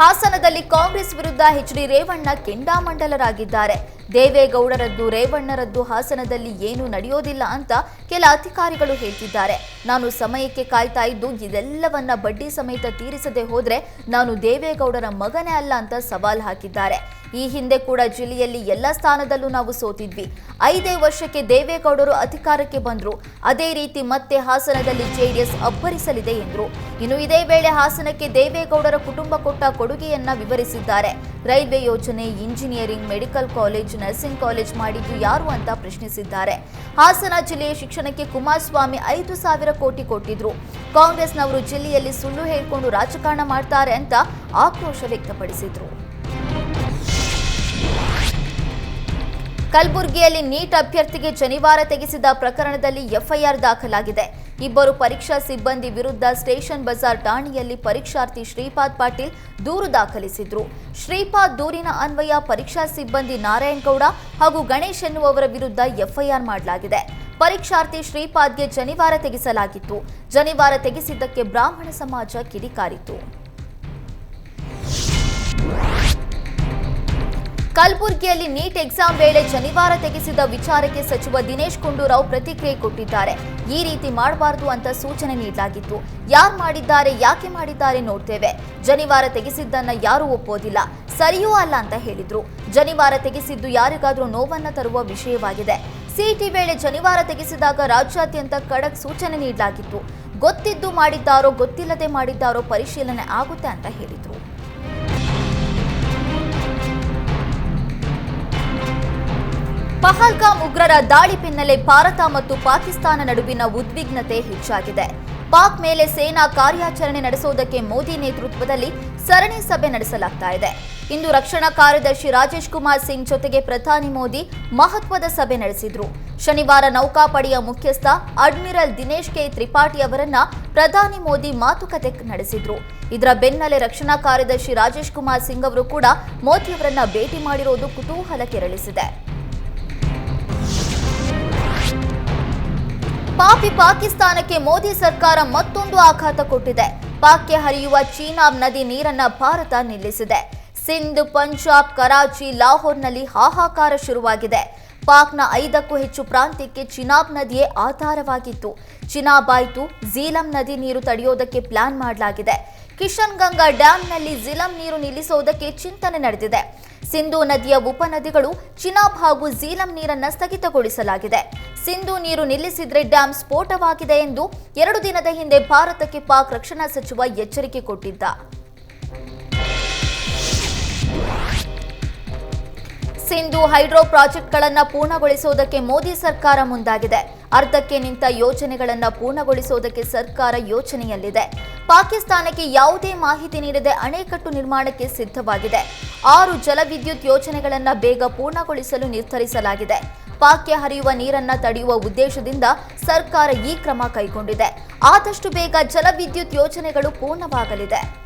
ಹಾಸನದಲ್ಲಿ ಕಾಂಗ್ರೆಸ್ ವಿರುದ್ಧ H D Revanna ಕೆಂಡಾಮಂಡಲರಾಗಿದ್ದಾರೆ. ದೇವೇಗೌಡರದ್ದು, ರೇವಣ್ಣರದ್ದು ಹಾಸನದಲ್ಲಿ ಏನು ನಡೆಯೋದಿಲ್ಲ ಅಂತ ಕೆಲ ಅಧಿಕಾರಿಗಳು ಹೇಳ್ತಿದ್ದಾರೆ. ನಾನು ಸಮಯಕ್ಕೆ ಕಾಯ್ತಾ ಇದ್ದು ಇದೆಲ್ಲವನ್ನ ಬಡ್ಡಿ ಸಮೇತ ತೀರಿಸದೆ ಹೋದ್ರೆ ನಾನು ದೇವೇಗೌಡರ ಮಗನೇ ಅಲ್ಲ ಅಂತ ಸವಾಲ್ ಹಾಕಿದ್ದಾರೆ. ಈ ಹಿಂದೆ ಕೂಡ ಜಿಲ್ಲೆಯಲ್ಲಿ ಎಲ್ಲ ಸ್ಥಾನದಲ್ಲೂ ನಾವು ಸೋತಿದ್ವಿ. ಐದೇ ವರ್ಷಕ್ಕೆ ದೇವೇಗೌಡರು ಅಧಿಕಾರಕ್ಕೆ ಬಂದ್ರು. ಅದೇ ರೀತಿ ಮತ್ತೆ ಹಾಸನದಲ್ಲಿ ಜೆಡಿಎಸ್ ಅಬ್ಬರಿಸಲಿದೆ ಎಂದರು. ಇನ್ನು ಇದೇ ವೇಳೆ ಹಾಸನಕ್ಕೆ ದೇವೇಗೌಡರ ಕುಟುಂಬ ಕೊಟ್ಟ ಕೊಡುಗೆಯನ್ನ ವಿವರಿಸಿದ್ದಾರೆ. ರೈಲ್ವೆ ಯೋಜನೆ, engineering, medical college, nursing college ಮಾಡಿದ್ದು ಯಾರು ಅಂತ ಪ್ರಶ್ನಿಸಿದ್ದಾರೆ. ಹಾಸನ ಜಿಲ್ಲೆಯ ಶಿಕ್ಷಣಕ್ಕೆ ಕುಮಾರಸ್ವಾಮಿ ಐದು ಸಾವಿರ ಕೋಟಿ ಕೊಟ್ಟಿದ್ರು. ಕಾಂಗ್ರೆಸ್ನವರು ಜಿಲ್ಲೆಯಲ್ಲಿ ಸುಳ್ಳು ಹೇಳಿಕೊಂಡು ರಾಜಕಾರಣ ಮಾಡ್ತಾರೆ ಅಂತ ಆಕ್ರೋಶ ವ್ಯಕ್ತಪಡಿಸಿದ್ರು. ಕಲಬುರಗಿಯಲ್ಲಿ ನೀಟ್ ಅಭ್ಯರ್ಥಿಗೆ ಶನಿವಾರ ತೆಗೆಸಿದ ಪ್ರಕರಣದಲ್ಲಿ ಎಫ್ಐಆರ್ ದಾಖಲಾಗಿದೆ. ಇಬ್ಬರು ಪರೀಕ್ಷಾ ಸಿಬ್ಬಂದಿ ವಿರುದ್ಧ ಸ್ಟೇಷನ್ ಬಜಾರ್ ಠಾಣೆಯಲ್ಲಿ ಪರೀಕ್ಷಾರ್ಥಿ ಶ್ರೀಪಾದ್ ಪಾಟೀಲ್ ದೂರು ದಾಖಲಿಸಿದ್ರು. ಶ್ರೀಪಾದ್ ದೂರಿನ ಅನ್ವಯ ಪರೀಕ್ಷಾ ಸಿಬ್ಬಂದಿ ನಾರಾಯಣಗೌಡ ಹಾಗೂ ಗಣೇಶ್ ಎನ್ನುವವರ ವಿರುದ್ಧ ಎಫ್ಐಆರ್ ಮಾಡಲಾಗಿದೆ. ಪರೀಕ್ಷಾರ್ಥಿ ಶ್ರೀಪಾದ್ಗೆ ಶನಿವಾರ ತೆಗೆಸಲಾಗಿತ್ತು. ಶನಿವಾರ ತೆಗೆಸಿದ್ದಕ್ಕೆ ಬ್ರಾಹ್ಮಣ ಸಮಾಜ ಕಿಡಿಕಾರಿತು. ಕಲಬುರಗಿಯಲ್ಲಿ ನೀಟ್ ಎಕ್ಸಾಮ್ ವೇಳೆ ಶನಿವಾರ ತೆಗೆಸಿದ ವಿಚಾರಕ್ಕೆ ಸಚಿವ ದಿನೇಶ್ ಗುಂಡೂರಾವ್ ಪ್ರತಿಕ್ರಿಯೆ ಕೊಟ್ಟಿದ್ದಾರೆ. ಈ ರೀತಿ ಮಾಡಬಾರದು ಅಂತ ಸೂಚನೆ ನೀಡಲಾಗಿತ್ತು. ಯಾರು ಮಾಡಿದ್ದಾರೆ, ಯಾಕೆ ಮಾಡಿದ್ದಾರೆ ನೋಡ್ತೇವೆ. ಶನಿವಾರ ತೆಗೆಸಿದ್ದನ್ನ ಯಾರೂ ಒಪ್ಪೋದಿಲ್ಲ. ಸರಿಯೂ ಅಲ್ಲ ಅಂತ ಹೇಳಿದ್ರು. ಶನಿವಾರ ತೆಗೆಸಿದ್ದು ಯಾರಿಗಾದ್ರೂ ನೋವನ್ನ ತರುವ ವಿಷಯವಾಗಿದೆ. ಸಿಇಟಿ ವೇಳೆ ಶನಿವಾರ ತೆಗೆಸಿದಾಗ ರಾಜ್ಯಾದ್ಯಂತ ಖಡಕ್ ಸೂಚನೆ ನೀಡಲಾಗಿತ್ತು. ಗೊತ್ತಿದ್ದು ಮಾಡಿದ್ದಾರೋ, ಗೊತ್ತಿಲ್ಲದೆ ಮಾಡಿದ್ದಾರೋ ಪರಿಶೀಲನೆ ಆಗುತ್ತೆ ಅಂತ ಹೇಳಿದ್ರು. ಪಹಲ್ಗಾಮ್ ಉಗ್ರರ ದಾಳಿ ಬೆನ್ನಲ್ಲೇ ಭಾರತ ಮತ್ತು ಪಾಕಿಸ್ತಾನ ನಡುವಿನ ಉದ್ವಿಗ್ನತೆ ಹೆಚ್ಚಾಗಿದೆ. ಪಾಕ್ ಮೇಲೆ ಸೇನಾ ಕಾರ್ಯಾಚರಣೆ ನಡೆಸುವುದಕ್ಕೆ ಮೋದಿ ನೇತೃತ್ವದಲ್ಲಿ ಸರಣಿ ಸಭೆ ನಡೆಸಲಾಗ್ತಾ ಇದೆ. ಇಂದು ರಕ್ಷಣಾ ಕಾರ್ಯದರ್ಶಿ ರಾಜೇಶ್ ಕುಮಾರ್ ಸಿಂಗ್ ಜೊತೆಗೆ ಪ್ರಧಾನಿ ಮೋದಿ ಮಹತ್ವದ ಸಭೆ ನಡೆಸಿದ್ರು. ಶನಿವಾರ ನೌಕಾಪಡೆಯ ಮುಖ್ಯಸ್ಥ ಅಡ್ಮಿರಲ್ ದಿನೇಶ್ ಕೆ ತ್ರಿಪಾಠಿ ಅವರನ್ನ ಪ್ರಧಾನಿ ಮೋದಿ ಮಾತುಕತೆ ನಡೆಸಿದ್ರು. ಇದರ ಬೆನ್ನಲ್ಲೇ ರಕ್ಷಣಾ ಕಾರ್ಯದರ್ಶಿ ರಾಜೇಶ್ ಕುಮಾರ್ ಸಿಂಗ್ ಅವರು ಕೂಡ ಮೋದಿ ಅವರನ್ನ ಭೇಟಿ ಮಾಡಿರುವುದು ಕುತೂಹಲ ಕೆರಳಿಸಿದೆ. ಪಾಪಿ ಪಾಕಿಸ್ತಾನಕ್ಕೆ ಮೋದಿ ಸರ್ಕಾರ ಮತ್ತೊಂದು ಆಘಾತ ಕೊಟ್ಟಿದೆ. ಪಾಕ್ಗೆ ಹರಿಯುವ ಚೀನಾಬ್ ನದಿ ನೀರನ್ನ ಭಾರತ ನಿಲ್ಲಿಸಿದೆ. ಸಿಂಧ್, ಪಂಜಾಬ್, ಕರಾಚಿ, ಲಾಹೋರ್ನಲ್ಲಿ ಹಾಹಾಕಾರ ಶುರುವಾಗಿದೆ. ಪಾಕ್ನ ಐದಕ್ಕೂ ಹೆಚ್ಚು ಪ್ರಾಂತ್ಯಕ್ಕೆ ಚಿನಾಬ್ ನದಿಯೇ ಆಧಾರವಾಗಿತ್ತು. ಚಿನಾಬ್ ಆಯ್ತು ಝೀಲಂ ನದಿ ನೀರು ತಡೆಯೋದಕ್ಕೆ ಪ್ಲಾನ್ ಮಾಡಲಾಗಿದೆ. ಕಿಶನ್ ಗಂಗಾ ಡ್ಯಾಂನಲ್ಲಿ ಝಿಲಂ ನೀರು ನಿಲ್ಲಿಸೋದಕ್ಕೆ ಚಿಂತನೆ ನಡೆದಿದೆ. ಸಿಂಧೂ ನದಿಯ ಉಪನದಿಗಳು ಚಿನಾಬ್ ಹಾಗೂ ಝೀಲಂ ನೀರನ್ನು ಸ್ಥಗಿತಗೊಳಿಸಲಾಗಿದೆ. ಸಿಂಧು ನೀರು ನಿಲ್ಲಿಸಿದ್ರೆ ಡ್ಯಾಂ ಸ್ಫೋಟವಾಗಿದೆ ಎಂದು ಎರಡು ದಿನದ ಹಿಂದೆ ಭಾರತಕ್ಕೆ ಪಾಕ್ ರಕ್ಷಣಾ ಸಚಿವ ಎಚ್ಚರಿಕೆ ಕೊಟ್ಟಿದ್ದ. ಸಿಂಧು ಹೈಡ್ರೋ ಪ್ರಾಜೆಕ್ಟ್ಗಳನ್ನು ಪೂರ್ಣಗೊಳಿಸುವುದಕ್ಕೆ ಮೋದಿ ಸರ್ಕಾರ ಮುಂದಾಗಿದೆ. ಅರ್ಧಕ್ಕೆ ನಿಂತ ಯೋಜನೆಗಳನ್ನು ಪೂರ್ಣಗೊಳಿಸುವುದಕ್ಕೆ ಸರ್ಕಾರ ಯೋಚನೆಯಲ್ಲಿದೆ. ಪಾಕಿಸ್ತಾನಕ್ಕೆ ಯಾವುದೇ ಮಾಹಿತಿ ನೀಡದೆ ಅಣೆಕಟ್ಟು ನಿರ್ಮಾಣಕ್ಕೆ ಸಿದ್ಧವಾಗಿದೆ. ಆರು ಜಲವಿದ್ಯುತ್ ಯೋಜನೆಗಳನ್ನು ಬೇಗ ಪೂರ್ಣಗೊಳಿಸಲು ನಿರ್ಧರಿಸಲಾಗಿದೆ. ಪಾಕ್ಗೆ ಹರಿಯುವ ನೀರನ್ನ ತಡೆಯುವ ಉದ್ದೇಶದಿಂದ ಸರ್ಕಾರ ಈ ಕ್ರಮ ಕೈಗೊಂಡಿದೆ. ಆದಷ್ಟು ಬೇಗ ಜಲವಿದ್ಯುತ್ ಯೋಜನೆಗಳು ಪೂರ್ಣವಾಗಲಿದೆ.